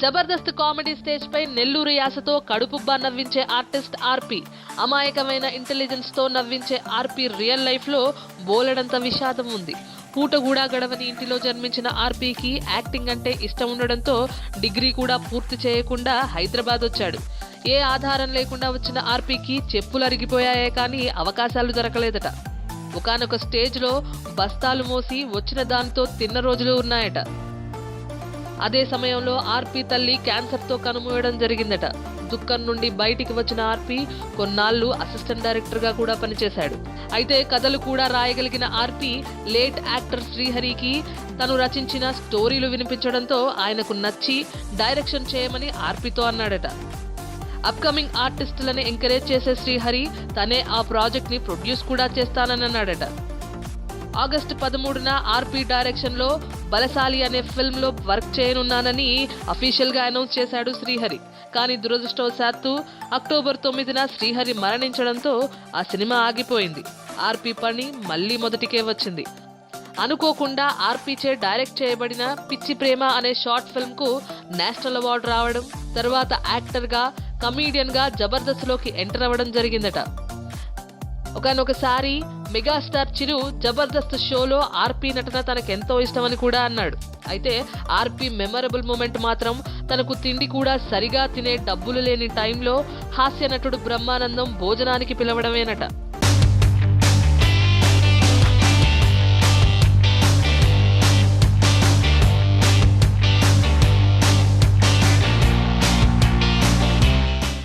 Jabardasth comedy stage పై నెల్లూరు యాసతో కడుపుబ్బా నవ్వించే ఆర్టిస్ట్ ఆర్పి. అమాయకమైన ఇంటెలిజెన్స్తో నవ్వించే ఆర్పి రియల్ లైఫ్లో బోలెడంత విషాదం ఉంది. పూటగూడ గడవని ఇంటిలో జన్మించిన ఆర్పీకి యాక్టింగ్ అంటే ఇష్టం ఉండడంతో డిగ్రీ కూడా పూర్తి చేయకుండా హైదరాబాద్ వచ్చాడు. ఏ ఆధారం లేకుండా వచ్చిన ఆర్పీకి చెప్పులు అరిగిపోయాయే కానీ అవకాశాలు దొరకలేదట. ఒకానొక స్టేజ్లో బస్తాలు మోసి వచ్చిన దానితో తిన్న రోజులు ఉన్నాయట. అదే సమయంలో ఆర్పి తల్లి క్యాన్సర్తో కనుమూయడం జరిగిందట. దుఃఖం నుండి బయటికి వచ్చిన ఆర్పి కొన్నాళ్ళు అసిస్టెంట్ డైరెక్టర్గా కూడా పనిచేశాడు. అయితే కథలు కూడా రాయగలిగిన ఆర్పి లేట్ యాక్టర్ శ్రీహరికి తను రచించిన స్టోరీలు వినిపించడంతో ఆయనకు నచ్చి డైరెక్షన్ చేయమని ఆర్పితో అన్నాడట. అప్కమింగ్ ఆర్టిస్టులను ఎంకరేజ్ చేసే శ్రీహరి తనే ఆ ప్రాజెక్ట్ని ప్రొడ్యూస్ కూడా చేస్తానని అన్నాడట. ఆగస్టు పదమూడున ఆర్పి డైరెక్షన్లో బలశాలి అనే ఫిల్మ్లో వర్క్ చేయనున్నానని అఫీషియల్గా అనౌన్స్ చేశాడు శ్రీహరి. కానీ దురదృష్టవశాత్తు అక్టోబర్ తొమ్మిదిన శ్రీహరి మరణించడంతో ఆ సినిమా ఆగిపోయింది. ఆర్పి పని మళ్ళీ మొదటికే వచ్చింది. అనుకోకుండా ఆర్పీచే డైరెక్ట్ చేయబడిన పిచ్చి ప్రేమ అనే షార్ట్ ఫిల్మ్కు నేషనల్ అవార్డు రావడం తర్వాత యాక్టర్గా కమీడియన్గా జబర్దస్త్లోకి ఎంటర్ అవ్వడం జరిగిందట. ఒకనొకసారి మెగాస్టార్ చిరు జబర్దస్త్ షోలో ఆర్పి నటన తనకెంతో ఇష్టమని కూడా అన్నాడు. అయితే ఆర్పి మెమరబుల్ మూమెంట్ మాత్రం తనకు తిండి కూడా సరిగా తినే డబ్బులు లేని టైంలో హాస్య నటుడు బ్రహ్మానందం భోజనానికి పిలవడమేనట.